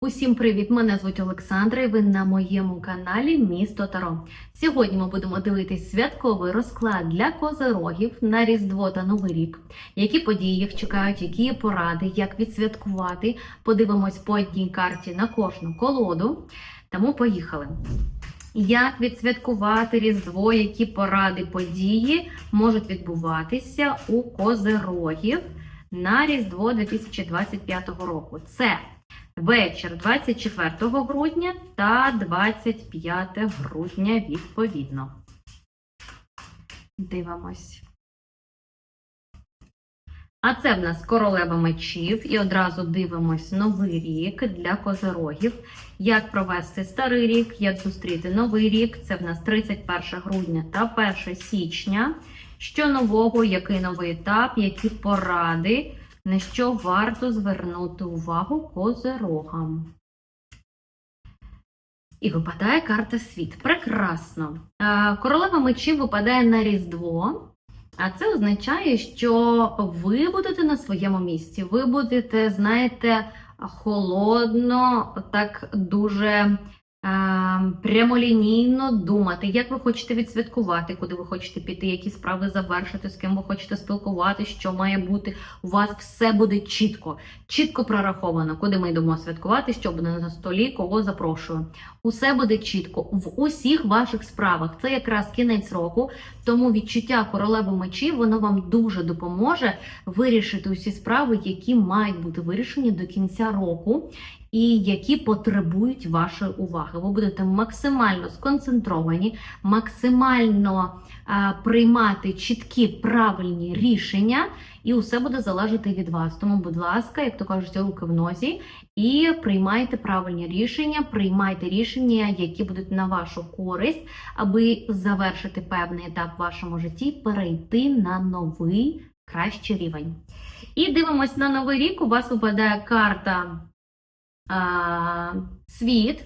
Усім привіт! Мене звуть Олександра і ви на моєму каналі Місто Таро. Сьогодні ми будемо дивитись святковий розклад для козирогів на Різдво та Новий рік. Які події їх чекають, які поради, як відсвяткувати. Подивимось по одній карті на кожну колоду. Тому поїхали. Як відсвяткувати Різдво, які поради події можуть відбуватися у козирогів на Різдво 2025 року? Це вечір 24 грудня та 25 грудня відповідно. Дивимось. А це в нас королева мечів, і одразу дивимось новий рік для козирогів. Як провести старий рік, як зустріти новий рік. Це в нас 31 грудня та 1 січня. Що нового, який новий етап, які поради, на що варто звернути увагу козирогам. І випадає карта світ. Прекрасно. Е, Королева мечів випадає на Різдво. А це означає, що ви будете на своєму місці. Ви будете, знаєте, холодно, так дуже прямолінійно думати, як ви хочете відсвяткувати, куди ви хочете піти, які справи завершити, з ким ви хочете спілкуватися, що має бути. У вас все буде чітко, чітко прораховано, куди ми йдемо святкувати, що буде на столі, кого запрошую. Усе буде чітко в усіх ваших справах. Це якраз кінець року, тому відчуття королеви мечів воно вам дуже допоможе вирішити усі справи, які мають бути вирішені до кінця року. І які потребують вашої уваги. Ви будете максимально сконцентровані, максимально а, приймати чіткі правильні рішення, і усе буде залежати від вас. Тому, будь ласка, як то кажуть, руки в нозі, і приймайте правильні рішення, приймайте рішення, які будуть на вашу користь, аби завершити певний етап в вашому житті, перейти на новий кращий рівень. І дивимось на новий рік. У вас випадає карта світ.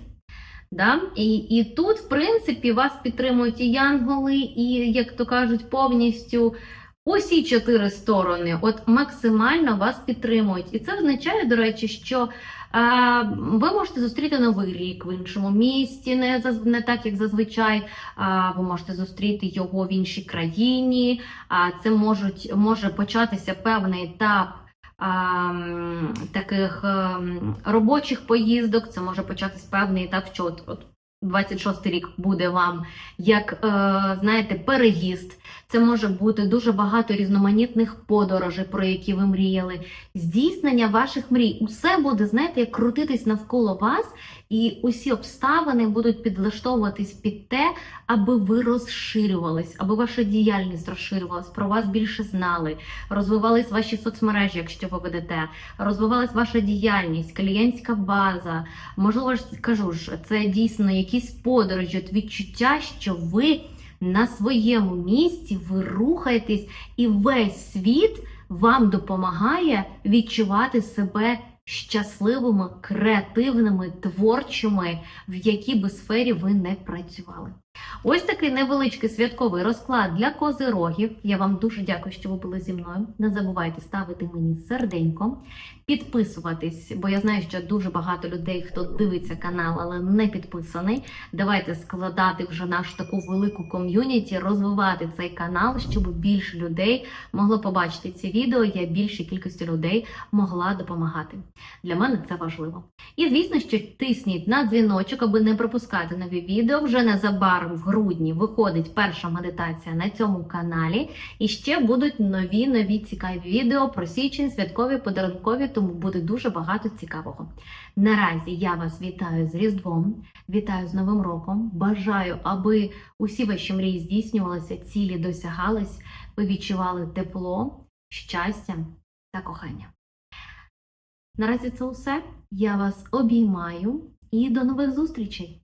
Да? І, і тут, в принципі, вас підтримують і янголи, і, як то кажуть, повністю усі чотири сторони от максимально вас підтримують. І це означає, до речі, що а, ви можете зустріти новий рік в іншому місті, не, не так, як зазвичай. А, ви можете зустріти його в іншій країні. А, це можуть, може початися певний етап а, таких ем, робочих поїздок. Це може початись певний етап, що от, от 26 рік буде вам як, е, знаєте, переїзд. Це може бути дуже багато різноманітних подорожей, про які ви мріяли, здійснення ваших мрій. Усе буде, знаєте, як крутитись навколо вас, і усі обставини будуть підлаштовуватись під те, аби ви розширювались, аби ваша діяльність розширювалась, про вас більше знали, розвивались ваші соцмережі, якщо ви ведете, розвивалась ваша діяльність, клієнтська база. Можливо, кажу ж, це дійсно якісь подорожі, відчуття, що ви на своєму місці, ви рухаєтесь, і весь світ вам допомагає відчувати себе щасливими, креативними, творчими, в якій би сфері ви не працювали. Ось такий невеличкий святковий розклад для козирогів. Я вам дуже дякую, що ви були зі мною. Не забувайте ставити мені серденько, підписуватись, бо я знаю, що дуже багато людей, хто дивиться канал, але не підписаний. Давайте складати вже нашу таку велику ком'юніті, розвивати цей канал, щоб більше людей могло побачити ці відео. Я більшій кількості людей могла допомагати. Для мене це важливо. І звісно, що тисніть на дзвіночок, аби не пропускати нові відео. Вже незабаром в грудні виходить перша медитація на цьому каналі. І ще будуть нові нові цікаві відео про січень, святкові, подарункові, тому буде дуже багато цікавого. Наразі я вас вітаю з Різдвом, вітаю з Новим роком. Бажаю, аби усі ваші мрії здійснювалися, цілі досягались, ви відчували тепло, щастя та кохання. Наразі це усе. Я вас обіймаю і до нових зустрічей!